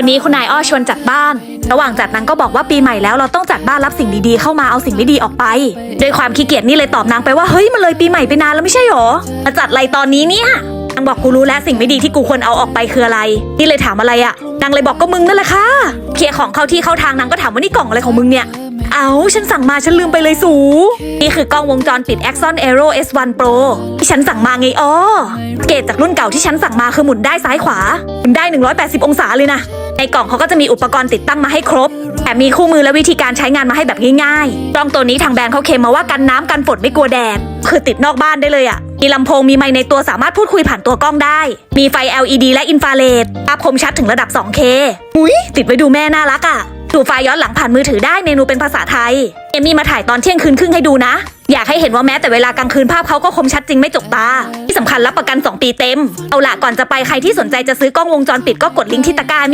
วันนี้คุณนายอ้อชวนจัดบ้าน ระหว่างจัดนางก็บอกว่าปีใหม่แล้วเราต้องจัดบ้านรับสิ่งดีๆเข้ามาเอาสิ่งไม่ดีออกไปด้วยความขี้เกียจนี่เลยตอบนางไปว่าเฮ้ยมันเลยปีใหม่ไปนานแล้วไม่ใช่หรอมาจัดอะไรตอนนี้เนี่ยนางบอกกูรู้แล้วสิ่งไม่ดีที่กูควรเอาออกไปคืออะไร นี่เลยถามอะไรอะนางเลยบอกก็มึงนั่นแหละค่ะเคลียร์ของเข้าที่เข้าทางนางก็ถามว่านี่กล่องอะไรของมึงเนี่ยเอาฉันสั่งมาฉันลืมไปเลยสู นี่คือกล้องวงจรปิด Axon Aero S1 Pro ที่ฉันสั่งมาไงอ้อเกรดจากรุ่นเก่าที่ฉันสั่งมาคือหมุนได้ซ้ายขวาหมุนได้ 180 องศาเลยนะ ในกล่องเขาก็จะมีอุปกรณ์ติดตั้งมาให้ครบแถมมีคู่มือและวิธีการใช้งานมาให้แบบง่ายๆกล้องตัวนี้ทางแบรนด์เขาเคลมมาว่ากันน้ำกันฝนไม่กลัวแดด คือติดนอกบ้านได้เลยอะมีลำโพงมีไมค์ในตัวสามารถพูดคุยผ่านตัวกล้องได้ มีไฟ LED และอินฟราเรดภาพคมชัดถึงระดับ 2K อุ้ยติดไว้ดูแม่น่ารักอะดูไฟล์ย้อนหลังผ่านมือถือได้เมนูเป็นภาษาไทย เอมมี่มาถ่ายตอนเที่ยงคืนครึ่งให้ดูนะ อยากให้เห็นว่าแม้แต่เวลากลางคืนภาพเขาก็คมชัดจริงไม่จกตา ที่สำคัญรับประกัน 2 ปีเต็ม เอาละก่อนจะไปใครที่สนใจจะซื้อกล้องวงจรปิดก็กดลิงก์ที่ตะกร้า